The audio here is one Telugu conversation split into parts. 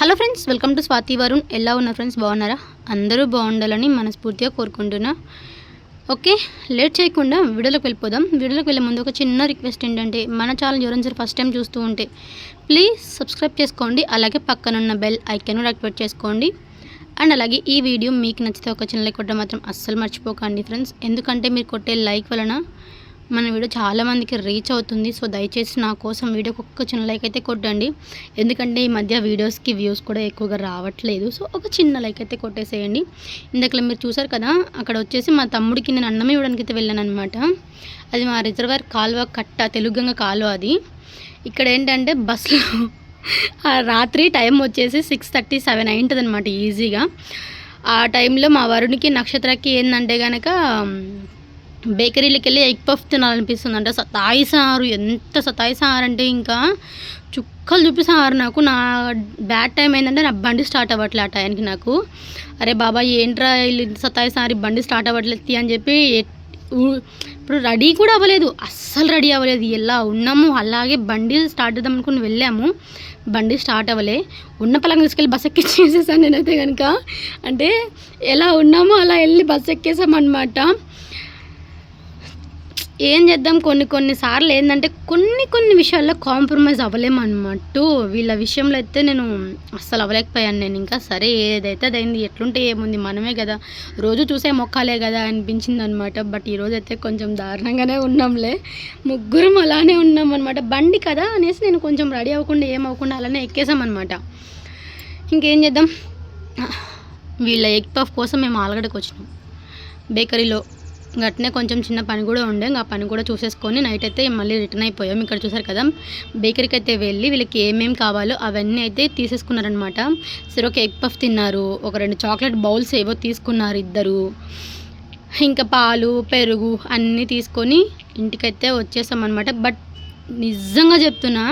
Hello friends welcome to Swathi Varun. ఎలా ఉన్నారు ఫ్రెండ్స్? బాగున్నారా? అందరూ బాగుండాలని మనస్ఫూర్తిగా కోరుకుంటున్నా. ఓకే లేట్ చేయకుండా వీడియోలోకి వెళ్ళిపోదాం. వీడియోలోకి వెళ్ళే ముందు ఒక చిన్న రిక్వెస్ట్ ఏంటంటే మన ఛానల్ ఎవరైనా ఫస్ట్ టైం చూస్తూ ఉంటే ప్లీజ్ సబ్స్క్రైబ్ చేసుకోండి. అలాగే పక్కనున్న బెల్ ఐకాన్ యాక్టివేట్ చేసుకోండి. అండ్ అలాగే ఈ వీడియో మీకు నచ్చితే ఒక చిన్న లైక్ కొట్టడం మాత్రం అస్సలు మర్చిపోకండి ఫ్రెండ్స్. ఎందుకంటే మీరు కొట్టే లైక్ వలన మన వీడియో చాలామందికి రీచ్ అవుతుంది. సో దయచేసి నా కోసం వీడియోకి ఒక్క చిన్న లైక్ అయితే కొట్టండి. ఎందుకంటే ఈ మధ్య వీడియోస్కి వ్యూస్ కూడా ఎక్కువగా రావట్లేదు. సో ఒక చిన్న లైక్ అయితే కొట్టేసేయండి. ఇందాక మీరు చూసారు కదా అక్కడ వచ్చేసి మా తమ్ముడికి నేను అన్నం ఇవ్వడానికి అయితే వెళ్ళాను అనమాట అది మా రిజర్వర్ కాలువ కట్ట తెలుగంగా కాలువ అది. ఇక్కడ ఏంటంటే బస్సులో రాత్రి టైం వచ్చేసి సిక్స్ థర్టీ సెవెన్ అయింటుంది అనమాట ఈజీగా ఆ టైంలో మా వరుణ్కి నక్షత్రకి ఏంటంటే కనుక బేకరీలోకి వెళ్ళి ఎగ్ పఫ్ తినాలనిపిస్తుంది అంటే సతాయిసారు ఎంత సతాయిసారు అంటే ఇంకా చుక్కలు చూపిస్తారు నాకు. నా బ్యాడ్ టైం ఏంటంటే నా బండి స్టార్ట్ అవ్వట్లే ఆ టైంకి నాకు. అరే బాబా ఏంట్రా వీళ్ళు ఇంత సతాయిసారి బండి స్టార్ట్ అవ్వట్లేదు అని చెప్పి ఊ- ఇప్పుడు రెడీ కూడా అవ్వలేదు. అస్సలు రెడీ అవ్వలేదు. ఎలా ఉన్నాము? అలాగే బండి స్టార్ట్ చేద్దాం అనుకుని వెళ్ళాము. బండి స్టార్ట్ అవ్వలే. ఉన్న పలంగా తీసుకెళ్ళి బస్ ఎక్కించేసేసాను నేనైతే కనుక అంటే ఎలా ఉన్నామో అలా వెళ్ళి బస్ ఎక్కేసామన్నమాట. ఏం చేద్దాం? కొన్ని కొన్ని సార్లు ఏంటంటే కొన్ని కొన్ని విషయాల్లో కాంప్రమైజ్ అవ్వలేమన్నట్టు. వీళ్ళ విషయంలో అయితే నేను అస్సలు అవ్వలేకపోయాను. నేను ఇంకా సరే ఏదైతే అదైంది ఎట్లుంటే ఏముంది మనమే కదా. రోజు చూసే మొక్కాలే కదా అనిపించింది అనమాట బట్ ఈరోజు అయితే కొంచెం దారుణంగానే ఉన్నాంలే. ముగ్గురం అలానే ఉన్నాం అనమాట బండి కదా అనేసి నేను కొంచెం రెడీ అవ్వకుండా ఏం అవ్వకుండా అలానే ఎక్కేసామన్నమాట. ఇంకేం చేద్దాం? వీళ్ళ ఎగ్ పఫ్ కోసం మేము ఆలగడకు వచ్చినాం. బేకరీలో గట్నే కొంచెం చిన్న పని కూడా ఉండే. ఆ పని కూడా చూసేసుకొని నైట్ అయితే మళ్ళీ రిటర్న్ అయిపోయాం. ఇక్కడ చూసారు కదా బేకరీకి అయితే వెళ్ళి వీళ్ళకి ఏమేమి కావాలో అవన్నీ అయితే తీసేసుకున్నారనమాట. సరే ఒక ఎగ్ పఫ్ తిన్నారు ఒక రెండు చాక్లెట్ బౌల్స్ ఏవో తీసుకున్నారు ఇద్దరు. ఇంకా పాలు పెరుగు అన్నీ తీసుకొని ఇంటికైతే వచ్చేసాం అనమాట బట్ నిజంగా చెప్తున్నా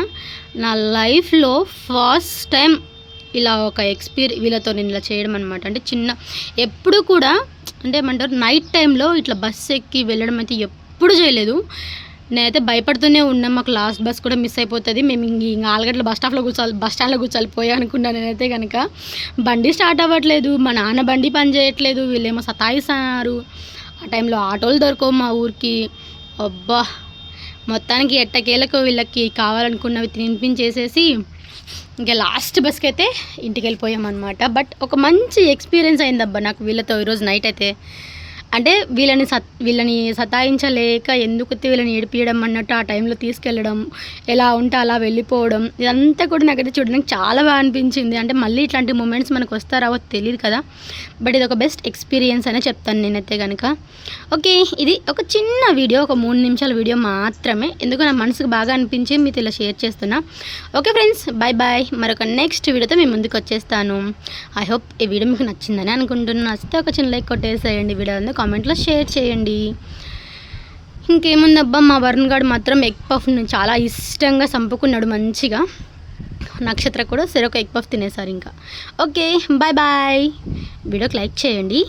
నా లైఫ్లో ఫస్ట్ టైం ఇలా ఒక ఎక్స్పీరి వీళ్ళతో నేను ఇలా చేయడం అనమాట అంటే చిన్న ఎప్పుడు కూడా అంటే ఏమంటారు నైట్ టైంలో ఇట్లా బస్ ఎక్కి వెళ్ళడం అయితే ఎప్పుడు చేయలేదు. నేనైతే భయపడుతూనే ఉన్నా మాకు లాస్ట్ బస్ కూడా మిస్ అయిపోతుంది. మేము ఇంక ఇంక బస్ స్టాప్లో కూర్చోాలి బస్ స్టాండ్లో కూర్చోాలి పోయా అనుకున్నాను నేనైతే కనుక బండి స్టార్ట్ అవ్వట్లేదు మా నాన్న బండి పని చేయట్లేదు వీళ్ళేమో సతాయిస్తున్నారు ఆ టైంలో ఆటోలు దొరకవు మా ఊరికి. అబ్బా! మొత్తానికి ఎట్టకేలకు వీళ్ళకి కావాలనుకున్నవి తినిపించేసేసి ఇంకా లాస్ట్ బస్కి అయితే ఇంటికి వెళ్ళిపోయాం అనమాట బట్ ఒక మంచి ఎక్స్పీరియన్స్ అయిందబ్బా నాకు వీళ్ళతో ఈరోజు నైట్ అయితే. అంటే వీళ్ళని సత్ వీళ్ళని సతాయించలేక ఎందుకు వీళ్ళని ఏడిపించడం అన్నట్టు ఆ టైంలో తీసుకెళ్ళడం ఎలా ఉంటే అలా వెళ్ళిపోవడం ఇదంతా కూడా నాకైతే చూడడానికి చాలా బాగా అనిపించింది. అంటే మళ్ళీ ఇట్లాంటి మూమెంట్స్ మనకు వస్తారావో తెలియదు కదా. బట్ ఇది ఒక బెస్ట్ ఎక్స్పీరియన్స్ అనే చెప్తాను నేనైతే కనుక ఓకే ఇది ఒక చిన్న వీడియో ఒక మూడు నిమిషాల వీడియో మాత్రమే. ఎందుకు నా మనసుకు బాగా అనిపించి మీతో ఇలా షేర్ చేస్తున్నా. Okay friends bye bye. మరొక నెక్స్ట్ వీడియోతో మేము ముందుకు వచ్చేస్తాను. ఐ హోప్ ఈ వీడియో మీకు నచ్చిందని అనుకుంటున్నాను నచ్చితే ఒక చిన్న లైక్ కొట్టేసేయండి. వీడియో కామెంట్లో షేర్ చేయండి. ఇంకేముందబ్బా మా వరుణ్ గారు మాత్రం ఎగ్ పఫ్ చాలా ఇష్టంగా చంపుకున్నాడు మంచిగా. నక్షత్ర కూడా సరే ఒక ఎగ్ పఫ్ తినేసారు ఇంకా. Okay bye bye. వీడియోకి లైక్ చేయండి.